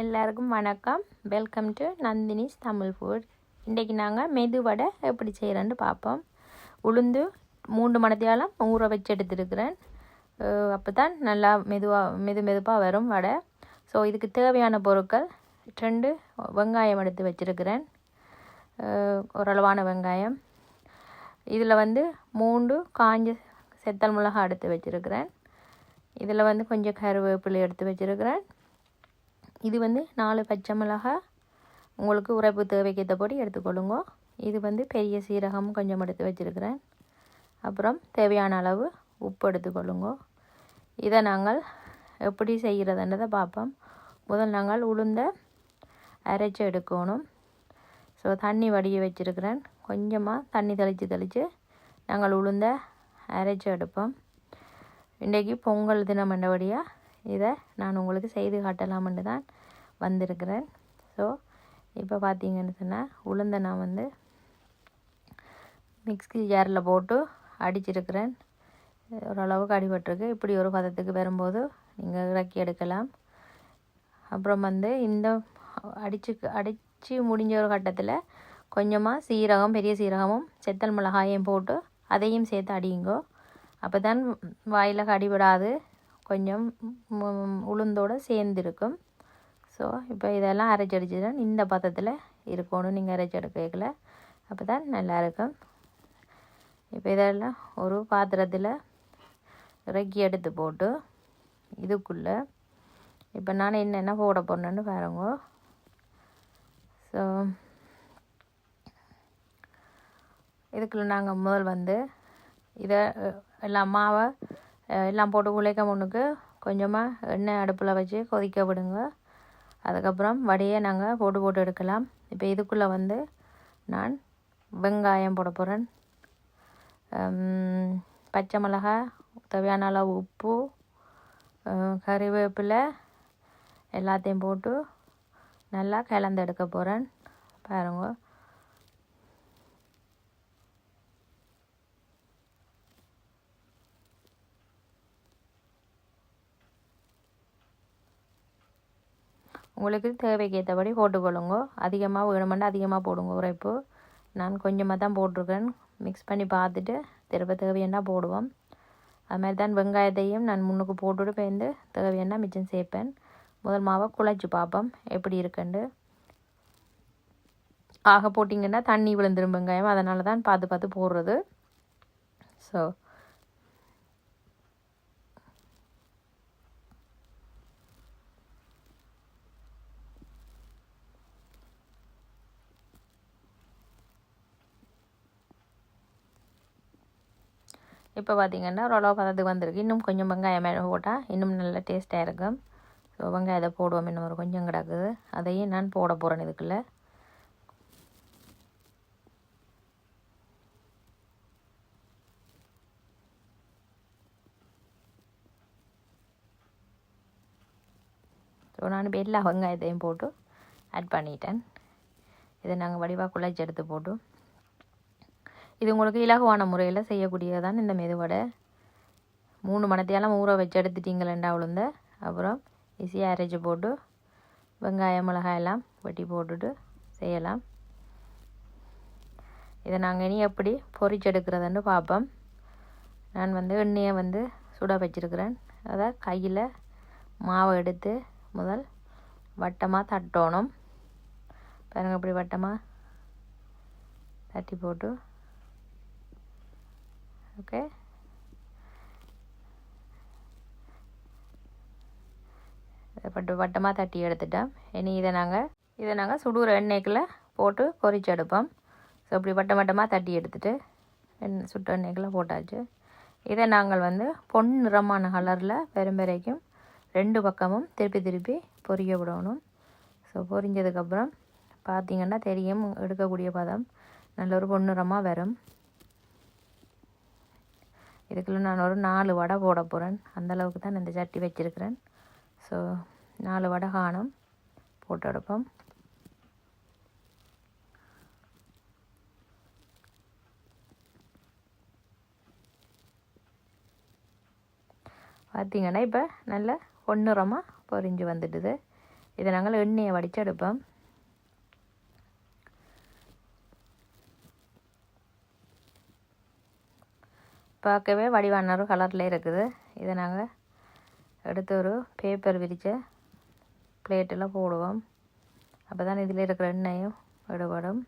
எல்லாருக்கும் வணக்கம். Welcome to Nandini's Tamil food இன்றைக்கி நாங்கள் மெது வடை எப்படி செய்கிறேன்னு பார்ப்போம். உளுந்து மூன்று மணத்தியாலம் ஊற வச்சு எடுத்துருக்கிறேன். அப்போ தான் நல்லா மெதுவாக மெது மெதுப்பாக வரும் வடை. ஸோ இதுக்கு தேவையான பொருட்கள் ரெண்டு வெங்காயம் எடுத்து வச்சுருக்கிறேன். ஓரளவான வெங்காயம். இதில் வந்து மூன்று காஞ்ச செத்தல் மிளகாய் எடுத்து வச்சுருக்கிறேன். இதில் வந்து கொஞ்சம் கருவேப்பிலை எடுத்து வச்சுருக்கிறேன். இது வந்து நாலு பச்சை மிளகா. உங்களுக்கு உரைப்பு தேவைக்கேற்றபடி எடுத்துக்கொள்ளுங்க. இது வந்து பெரிய சீரகம் கொஞ்சம் எடுத்து வச்சுருக்கிறேன். அப்புறம் தேவையான அளவு உப்பு எடுத்துக்கொள்ளுங்க. இதை நாங்கள் எப்படி செய்கிறதுன்றதை பார்ப்போம். முதல் நாங்கள் உளுந்த அரைச்சி எடுக்கணும். ஸோ தண்ணி வடிய வச்சுருக்கிறேன். கொஞ்சமாக தண்ணி தெளித்து தெளித்து நாங்கள் உளுந்த அரைச்சி எடுப்போம். இன்றைக்கி பொங்கல் தினம் என்றபடியாக இதை நான் உங்களுக்கு செய்து காட்டலாம்னு தான் வந்திருக்கிறேன். ஸோ இப்போ பார்த்தீங்கன்னு சொன்னால் உளுந்த நான் வந்து மிக்ஸி ஜாரில் போட்டு அடிச்சிருக்கிறேன். ஓரளவுக்கு அடிபட்டிருக்கு. இப்படி ஒரு பதத்துக்கு வரும்போது நீங்கள் இறக்கி எடுக்கலாம். அப்புறம் வந்து இந்த அடிச்சு அடித்து முடிஞ்ச ஒரு கட்டத்தில் கொஞ்சமாக சீரகம் பெரிய சீரகமும் செத்தல் மிளகாயும் போட்டு அதையும் சேர்த்து அடியுங்கோ. அப்போ தான் வாயில் கடிபடாது. கொஞ்சம் உளுந்தோடு சேர்ந்துருக்கும். ஸோ இப்போ இதெல்லாம் அரைச்சி அடிச்சுதான் இந்த பதத்தில் இருக்கணும் நீங்கள் அரைச்சடுக்கல அப்போ தான் நல்லாயிருக்கும் இப்போ இதெல்லாம் ஒரு பாத்திரத்தில் இறக்கி எடுத்து போட்டு இதுக்குள்ளே இப்போ நான் என்னென்ன போட போடணுன்னு பாருங்க. ஸோ இதுக்குள்ளே நாங்கள் முதல் வந்து இதை எல்லாம் மாவை எல்லாம் போட்டு உழைக்க முன்னுக்கு கொஞ்சமாக எண்ணெய் அடுப்பில் வச்சு கொதிக்க விடுங்க. அதுக்கப்புறம் வடையை நாங்கள் போட்டு போட்டு எடுக்கலாம். இப்போ இதுக்குள்ளே வந்து நான் வெங்காயம் போட போகிறேன் பச்சை மிளகாய் தேவையான அளவு உப்பு கறிவேப்பிலை எல்லாத்தையும் போட்டு நல்லா கலந்து எடுக்க போகிறேன் பாருங்கள் உங்களுக்கு தேவைக்கு ஏற்றபடி போட்டுக்கொள்ளுங்க. அதிகமாக வேணுமெண்டா அதிகமாக போடுங்க. உரைப்பு நான் கொஞ்சமாக தான் போட்டிருக்கேன். மிக்ஸ் பண்ணி பார்த்துட்டு திரும்ப தேவையானா போடுவோம். அது மாதிரி தான் வெங்காயத்தையும் நான் முன்னுக்கு போட்டுட்டு போயிருந்து தேவையானா மிச்சம் சேர்ப்பேன். முதல் மாவை குழைச்சி பார்ப்போம். எப்படி இருக்குண்டு. ஆக போட்டிங்கன்னா தண்ணி விழுந்துடும் வெங்காயம். அதனால தான் பார்த்து பார்த்து போடுறது. ஸோ இப்போ பார்த்திங்கன்னா ஓரளவு பதத்துக்கு வந்திருக்கு. இன்னும் கொஞ்சம் வெங்காயம் மேலே போட்டால் இன்னும் நல்ல டேஸ்ட்டாக இருக்கும். ஸோ வெங்காயத்தை போடுவோம். இன்னும் ஒரு கொஞ்சம் கிடக்குது. அதையும் நான் போட போகிறேன் இதுக்குள்ளே. ஸோ நான் இப்போ எல்லா வெங்காயத்தையும் போட்டு ஆட் பண்ணிட்டேன். இதை நாங்கள் வடிவாக குழச்சி எடுத்து போட்டு இது உங்களுக்கு இலகுவான முறையில் செய்யக்கூடியதான் இந்த மெதுவடை. மூணு மணத்தையெல்லாம் ஊற வச்சு எடுத்துட்டிங்களேண்டா உளுந்த. அப்புறம் ஈஸியாக அரைச்சி போட்டு வெங்காயம் மிளகாய் எல்லாம் வெட்டி போட்டுட்டு செய்யலாம். இதை நாங்கள் இனி எப்படி பொறிச்செடுக்கிறதுன்னு பார்ப்போம். நான் வந்து எண்ணெயை வந்து சுட வச்சுருக்கிறேன். அதை கையில் மாவை எடுத்து முதல் வட்டமாக தட்டணும். பாருங்கள் இப்படி வட்டமாக தட்டி போட்டு ஓகே. பட்டு வட்டமாக தட்டி எடுத்துட்டோம் இனி இதை நாங்கள் இதை நாங்கள் சுடுற எண்ணெய்க்குள்ளே போட்டு பொறிச்சு எடுப்போம். ஸோ இப்படி வட்டம் வட்டமாக தட்டி எடுத்துட்டு எண்ணெய் சுட்ட எண்ணெய்க்குள்ளே போட்டாச்சு. இதை நாங்கள் வந்து பொன் நிறமான கலரில் பெரும்பெரைக்கும் ரெண்டு பக்கமும் திருப்பி திருப்பி பொரிய விடணும். ஸோ பொரிஞ்சதுக்கப்புறம் பார்த்திங்கன்னா தெரியும் எடுக்கக்கூடிய பதம் நல்ல ஒரு பொன்னிறமாக வரும். இதுக்குள்ளே நான் ஒரு நாலு வடை போட போகிறேன் அந்தளவுக்கு தான் இந்த சட்டி வச்சுருக்கிறேன். ஸோ நாலு வடை காணும். போட்டு எடுப்போம். பார்த்திங்கன்னா இப்போ நல்ல பொன்னிறமாக பொரிஞ்சு வந்துடுது இதை நாங்கள் எண்ணெயை வடித்து எடுப்போம். பார்க்கவே வடிவானரும் கலரில் இருக்குது. இதை நாங்கள் எடுத்து ஒரு பேப்பர் விரித்த பிளேட்டில் போடுவோம். அப்போ தான் இதில் இருக்கிற எண்ணெயும் விடுபடும்.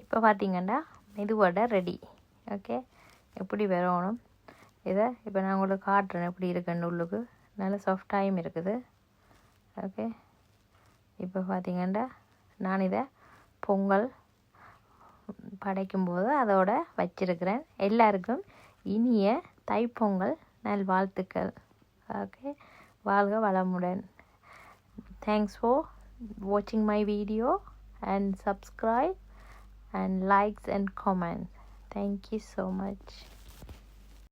இப்போ பார்த்தீங்கன்னா மெதுவடை ரெடி ஓகே எப்படி வரணும் இதை இப்போ நான் உங்களுக்கு காட்டுறேன் எப்படி இருக்குன்னு உள்ளுக்கு. நல்ல சாஃப்டாயும் இருக்குது. ஓகே இப்போ பார்த்தீங்கன்னா நான் இதை பொங்கல் படைக்கும்போது அதோட வச்சிருக்கிறேன். எல்லாருக்கும் இனிய தைப்பொங்கல் நல் வாழ்த்துக்கள் ஓகே வாழ்க வளமுடன். தேங்க்ஸ் ஃபார் வாட்சிங் my video and subscribe and likes and comment thank you so much.